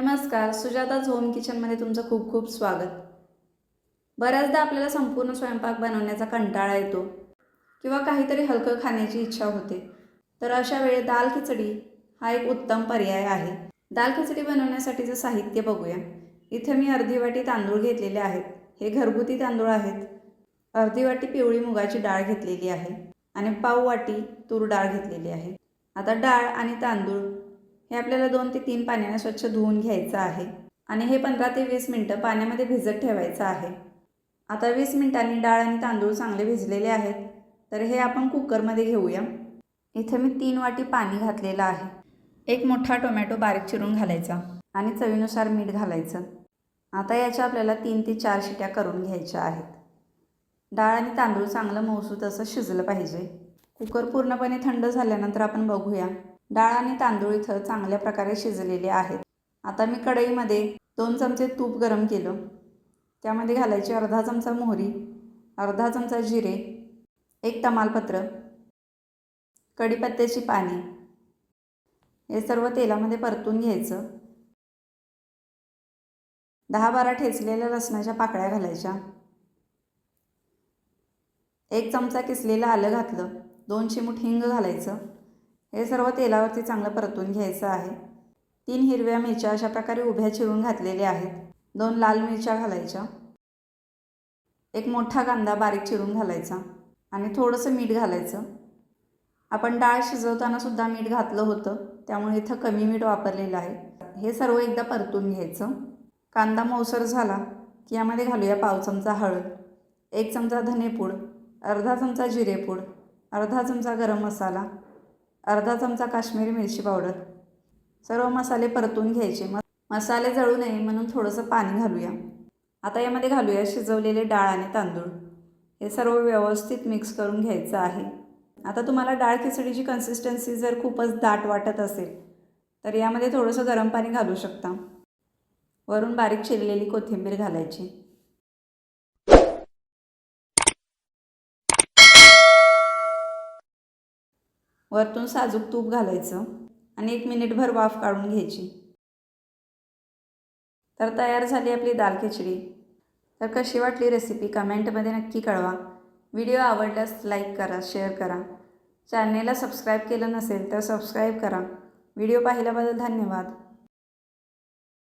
नमस्कार सुजाताज होम किचनमध्ये तुमचं खूप खूप स्वागत. बऱ्याचदा आपल्याला संपूर्ण स्वयंपाक बनवण्याचा कंटाळा येतो किंवा काहीतरी हलकं खाण्याची इच्छा होते. तर अशा वेळी दाल खिचडी हा एक उत्तम पर्याय आहे. दाल खिचडी बनवण्यासाठीचं साहित्य बघूया. इथे मी अर्धी वाटी तांदूळ घेतलेले आहेत. हे घरगुती तांदूळ आहेत. अर्धी वाटी पिवळी मुगाची डाळ घेतलेली आहे आणि पाव वाटी तूर डाळ घेतलेली आहे. आता डाळ आणि तांदूळ हे आपल्याला दोन ते तीन पाण्याने स्वच्छ धुवून घ्यायचं आहे. आणि हे पंधरा ते वीस मिनटं पाण्यामध्ये भिजत ठेवायचं आहे. आता वीस मिनटांनी डाळ आणि तांदूळ चांगले भिजलेले आहेत. तर हे आपण कुकरमध्ये घेऊया. इथे मी तीन वाटी पाणी घातलेलं आहे. एक मोठा टोमॅटो बारीक चिरून घालायचा आणि चवीनुसार मीठ घालायचं. आता याच्या आपल्याला तीन ते चार शिट्या करून घ्यायच्या आहेत. डाळ आणि तांदूळ चांगलं मौसूत असं शिजलं पाहिजे. कुकर पूर्णपणे थंड झाल्यानंतर आपण बघूया. डाळ आणि तांदूळ इथं चांगल्या प्रकारे शिजलेले आहेत. आता मी कढईमध्ये दोन चमचे तूप गरम केलं. त्यामध्ये घालायची अर्धा चमचा मोहरी अर्धा चमचा जिरे एक तमालपत्र कढीपत्त्याची पाने. हे सर्व तेलामध्ये परतून घ्यायचं. दहा बारा ठेचलेल्या लसणाच्या पाकळ्या घालायच्या. एक चमचा किसलेलं आलं घातलं. दोन चिमूट हिंग घालायचं. हे सर्व तेलावरती चांगलं परतून घ्यायचं आहे. तीन हिरव्या मिरच्या अशा प्रकारे उभ्या चिरून घातलेल्या आहेत. दोन लाल मिरच्या घालायच्या. एक मोठा कांदा बारीक चिरून घालायचा आणि थोडंसं मीठ घालायचं. आपण डाळ शिजवताना सुद्धा मीठ घातलं होतं त्यामुळे इथं कमी मीठ वापरलेलं आहे. हे सर्व एकदा परतून घ्यायचं. कांदा मौसर झाला की यामध्ये घालूया पाव चमचा हळद एक चमचा धनेपूड अर्धा चमचा जिरेपूड अर्धा चमचा गरम मसाला अर्धा चमचा काश्मीरी मिरची पावडर. सर्व मसाले परतून घ्यायचे. मग मसाले जळू नये म्हणून थोडंसं पाणी घालूया. आता यामध्ये घालूया शिजवलेले डाळ आणि तांदूळ. हे सर्व व्यवस्थित मिक्स करून घ्यायचं आहे. आता तुम्हाला डाळ खिचडीची कन्सिस्टन्सी जर खूपच दाट वाटत असेल तर यामध्ये थोडंसं गरम पाणी घालू शकता. वरून बारीक चिरलेली कोथिंबीर घालायची. वरतून साजूक तूप घालायचं आणि एक मिनिटभर वाफ काढून घ्यायची. तर तयार झाली आपली दाल खिचडी. तर कशी वाटली रेसिपी कमेंटमध्ये नक्की कळवा. व्हिडिओ आवडल्यास लाईक करा शेअर करा. चॅनेलला सबस्क्राईब केलं नसेल तर सबस्क्राईब करा. व्हिडिओ पाहिल्याबद्दल धन्यवाद.